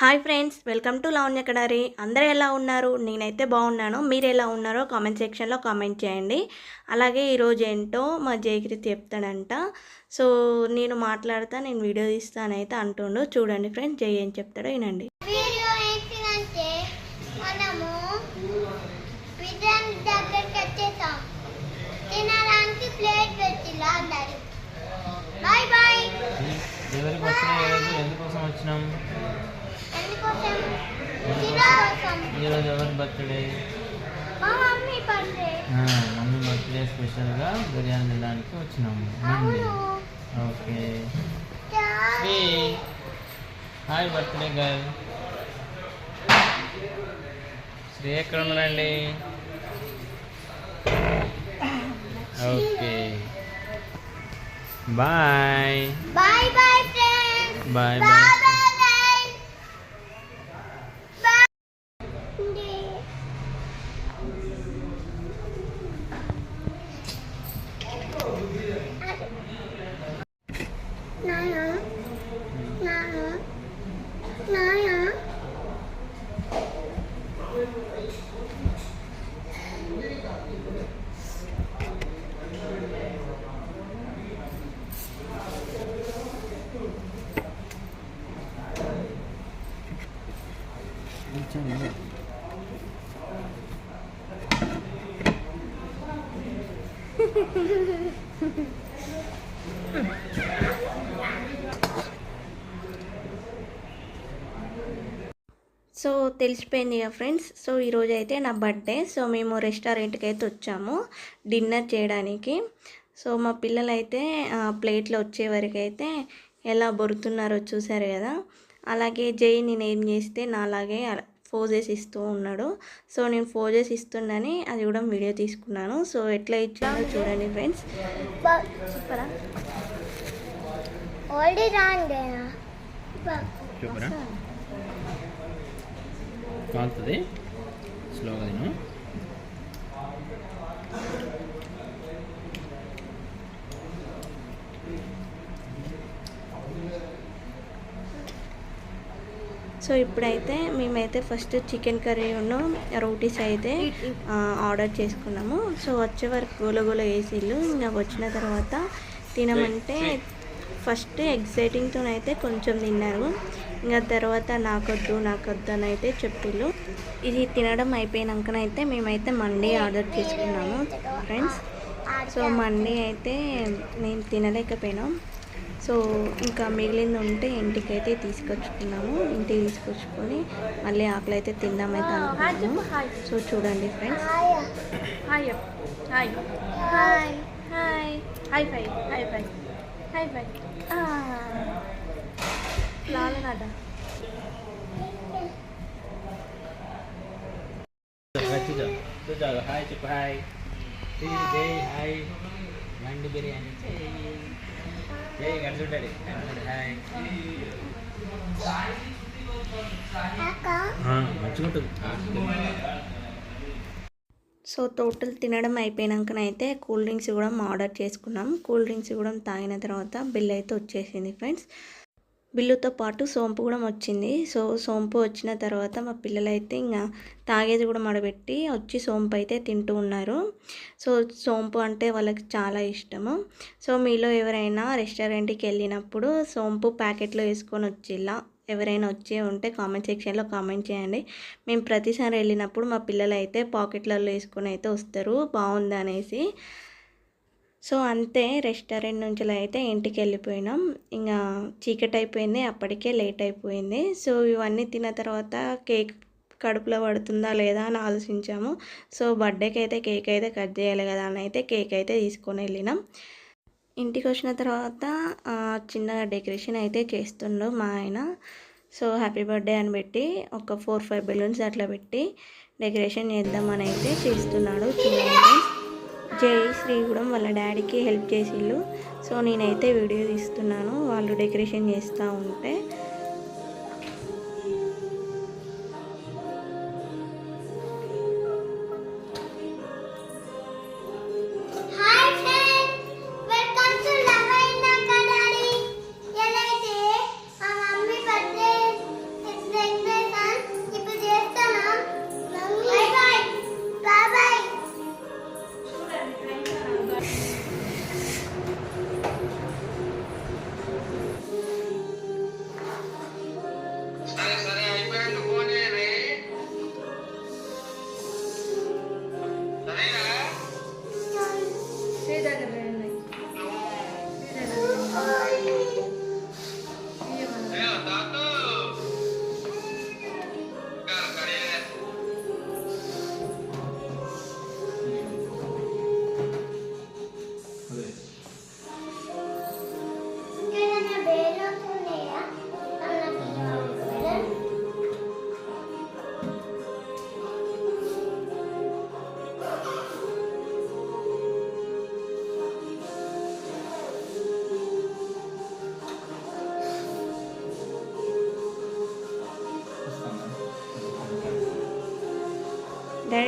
Hi friends welcome to Lavanya Kadari. అందరూ ఎలా ఉన్నారు? నేనైతే బాగున్నాను. మీరు ఎలా ఉన్నారో కామెంట్ సెక్షన్లో కామెంట్ చేయండి. అలాగే ఈరోజు ఏంటో మా జయకృతి చెప్తాడంట. సో నేను మాట్లాడతా నేను వీడియో తీస్తానైతే అంటుండు. చూడండి ఫ్రెండ్స్ జై ఏం చెప్తాడో వినండి. మనము తినడానికి ప్లేట్ పెట్టిలా బాయ్ బాయ్ ఎందుకోసం వచ్చినాం? ఈరోజు ఎవరి బర్త్డే మమ్మీ బర్త్డే స్పెషల్గా బిర్యానీ తినడానికి వచ్చినాము. అవును okay. Hi birthday girl. Sri ఎక్కడ ఉన్నాడండి okay bye bye bye bye నానా నానా నానా సో తెలిసిపోయింది కదా ఫ్రెండ్స్. సో ఈరోజు అయితే నా బర్త్డే. సో మేము రెస్టారెంట్కి అయితే వచ్చాము డిన్నర్ చేయడానికి. సో మా పిల్లలు అయితే ప్లేట్లో వచ్చే అయితే ఎలా బొరుతున్నారో చూసారు కదా. అలాగే జై నేను ఏం చేస్తే నాలాగే ఫోజెస్ ఇస్తూ ఉన్నాడు. సో నేను ఫోజెస్ ఇస్తుండని అది కూడా వీడియో తీసుకున్నాను. సో ఎట్లా ఇచ్చానో చూడండి ఫ్రెండ్స్. సూపరా చూపరా కాలుతుంది. స్లోగా తిను. సో ఇప్పుడైతే మేమైతే ఫస్ట్ చికెన్ కర్రీ ఉన్న రోటీస్ అయితే ఆర్డర్ చేసుకున్నాము. సో వచ్చే వరకు గోలగోల వేసిళ్ళు. ఇంకా వచ్చిన తర్వాత తినమంటే ఫస్ట్ ఎగ్జైటింగ్తో అయితే కొంచెం తిన్నారు. ఇంకా తర్వాత నాకొద్దు నాకొద్దు అని అయితే చెప్పిళ్ళు. ఇది తినడం అయిపోయినాకనైతే మేమైతే మండే ఆర్డర్ చేసుకున్నాము ఫ్రెండ్స్ సో మండే అయితే నేను తినలేకపోయినాం. సో ఇంకా మిగిలింది ఉంటే ఇంటికి అయితే తీసుకొచ్చుకున్నాము. ఇంటికి తీసుకొచ్చుకొని మళ్ళీ ఆకలి అయితే తిందామైతే అనుకున్నాము. సో చూడండి friends. Hi. Hi hi. Hi. Hi. ఫై. హాయ్ ఫై. హాయ్ ఫై. లాలనాట చూజా చూజా హాయ్ చెప్పు హాయ్. జై హాయ్. మండి బిర్యానీ. గడుచుంటాడు హాయ్. సో టోటల్ తినడం అయిపోయినాకనైతే కూల్ డ్రింక్స్ కూడా ఆర్డర్ చేసుకున్నాం. కూల్ డ్రింక్స్ కూడా తాగిన తర్వాత బిల్ అయితే వచ్చేసింది ఫ్రెండ్స్. బిల్లుతో పాటు సోంపు కూడా వచ్చింది సో సోంపు వచ్చిన తర్వాత మా పిల్లలైతే ఇంకా తాగేది కూడా మడబెట్టి వచ్చి సోంపు అయితే తింటూ ఉన్నారు. సో సోంపు అంటే వాళ్ళకి చాలా ఇష్టము. సో మీలో ఎవరైనా రెస్టారెంట్కి వెళ్ళినప్పుడు సోంపు ప్యాకెట్లో వేసుకొని వచ్చేలా ఎవరైనా వచ్చి ఉంటే కామెంట్ సెక్షన్లో కామెంట్ చేయండి. మేము ప్రతిసారి వెళ్ళినప్పుడు మా పిల్లలు అయితే పాకెట్లలో వేసుకొని అయితే వస్తారు. బాగుంది అనేసి సో అంతే రెస్టారెంట్ నుంచి అయితే ఇంటికి వెళ్ళిపోయినాం ఇంకా చీకటి అయిపోయింది అప్పటికే లేట్ అయిపోయింది సో ఇవన్నీ తిన్న తర్వాత కేక్ కడుపులో పడుతుందా లేదా అని ఆలోచించాము. సో బర్త్డేకి అయితే కేక్ అయితే కట్ చేయాలి కదా అని అయితే కేక్ అయితే తీసుకొని వెళ్ళినాం. ఇంటికి వచ్చిన తర్వాత చిన్నగా డెకరేషన్ అయితే చేస్తుండు మా ఆయన. సో హ్యాపీ బర్త్డే అని పెట్టి ఒక ఫోర్ ఫైవ్ బెలూన్స్ అట్లా పెట్టి డెకరేషన్ చేద్దామని అయితే చేస్తున్నాడు. చూడండి జై శ్రీగూడెం వాళ్ళ డాడీకి హెల్ప్ చేసిళ్ళు. సో నేనైతే వీడియో తీస్తున్నాను. వాళ్ళు డెకరేషన్ చేస్తూ ఉంటే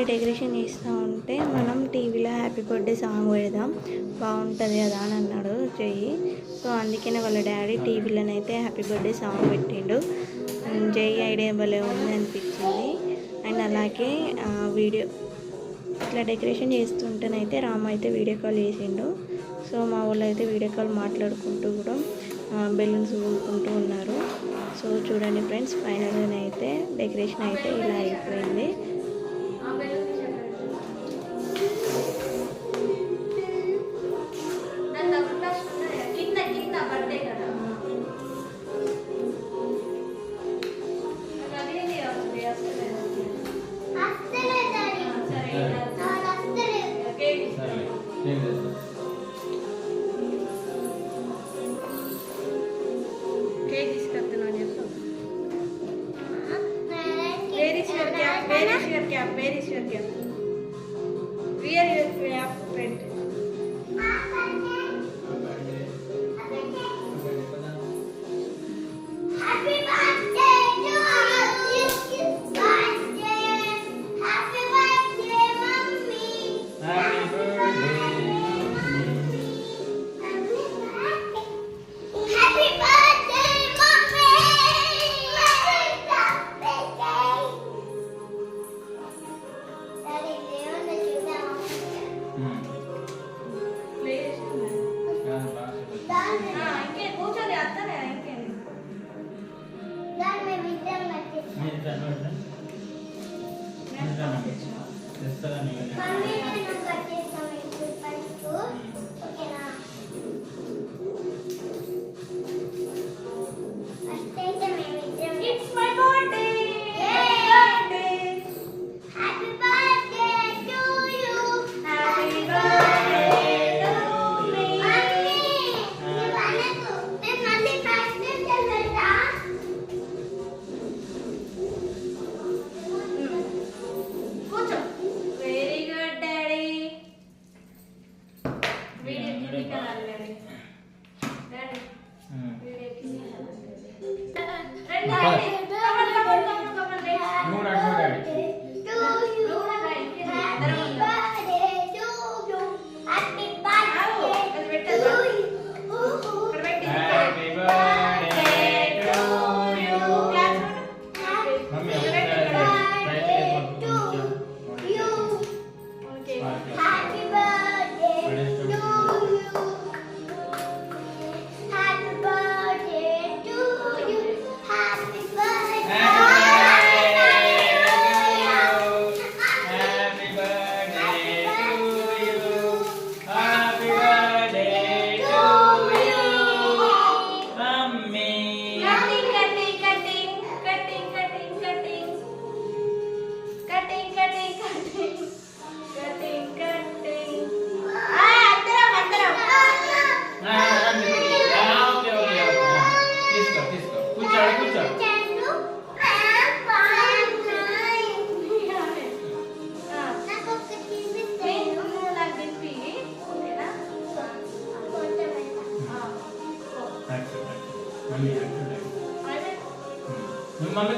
ఇలా డెకరేషన్ చేస్తూ ఉంటే మనం టీవీలో హ్యాపీ బర్త్డే సాంగ్ పెడదాం. బాగుంటుంది కదా అని అన్నాడు జయ్యి. సో అందుకనే వాళ్ళ డాడీ టీవీలోనైతే హ్యాపీ బర్త్డే సాంగ్ పెట్టిండు. జై ఐడియా భలే ఉంది అనిపించింది. అండ్ అలాగే వీడియో ఇట్లా డెకరేషన్ చేస్తుంటేనైతే రామ్ అయితే వీడియో కాల్ చేసిండు. సో మా వాళ్ళు అయితే వీడియో కాల్ మాట్లాడుకుంటూ కూడా బెలూన్స్ ఊరుకుంటూ ఉన్నారు. సో చూడండి ఫ్రెండ్స్ ఫైనల్గానైతే అయితే డెకరేషన్ అయితే ఇలా అయిపోయింది. Perisher aqui, Perisher aqui. తెస్తాను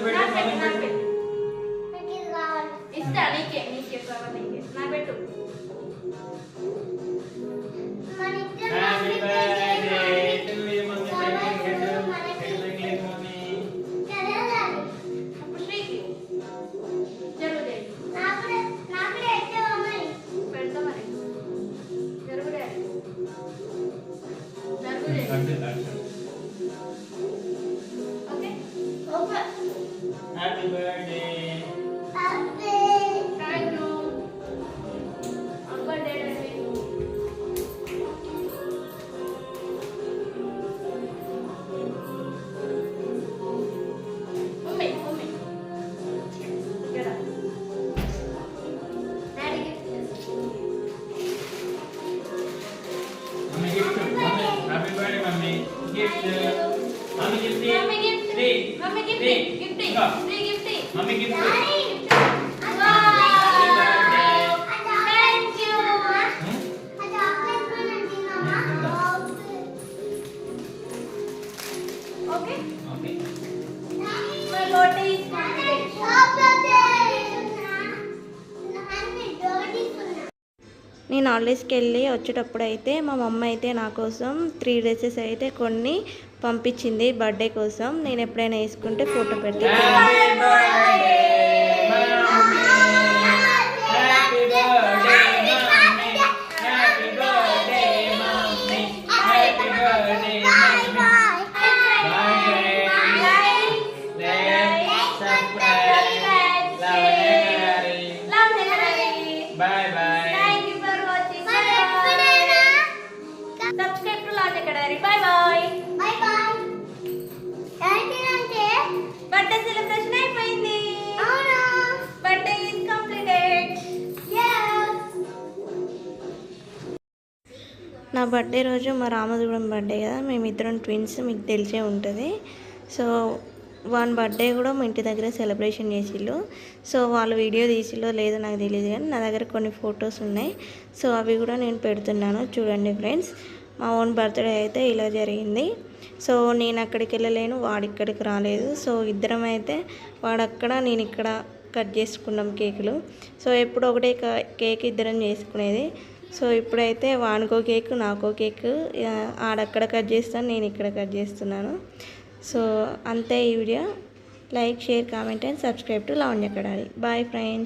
बेटे मम्मी बेटे ಇಷ್ಟ ಅಳಿಕೆ ನೀಕೆ ನನಗೆ ನಾ ಬೆಟ್ಟು Thank you. be gifted. Hmm? Okay. Okay. My daughter is నేను హాలిడేస్కి వెళ్ళి వచ్చేటప్పుడు అయితే మా మమ్మ అయితే నా కోసం త్రీ డ్రెస్సెస్ అయితే కొన్ని పంపించింది బర్త్డే కోసం. నేను ఎప్పుడైనా వేసుకుంటే ఫోటో పెడతాను. సెలబ్రేషన్ అయిపోయింది. అవునా? బర్త్డే ఈజ్ కంప్లీటెడ్ నా బర్త్డే రోజు మా రామదుగూడెం బర్త్డే కదా. మేమిద్దరం ట్విన్స్ మీకు తెలిసే ఉంటుంది. సో వాని బర్త్డే కూడా మా ఇంటి దగ్గర సెలబ్రేషన్ చేసిళ్ళు. సో వాళ్ళు వీడియో తీసిల్లో లేదో నాకు తెలియదు కానీ నా దగ్గర కొన్ని ఫొటోస్ ఉన్నాయి. సో అవి కూడా నేను పెడుతున్నాను. చూడండి ఫ్రెండ్స్ మా ఓన్ బర్త్డే అయితే ఇలా జరిగింది. సో నేను అక్కడికి వెళ్ళలేను వాడు ఇక్కడికి రాలేదు. సో ఇద్దరం అయితే వాడక్కడ నేను ఇక్కడ కట్ చేసుకున్నాం కేకులు. సో ఎప్పుడు ఒకటే కేక్ ఇద్దరం చేసుకునేది. సో ఇప్పుడైతే వానికో కేక్ నాకో కేక్ ఆడక్కడ కట్ చేస్తాను నేను ఇక్కడ కట్ చేస్తున్నాను. సో అంతే ఈ video. Like share comment and subscribe to Lavanya Kadali bye friends.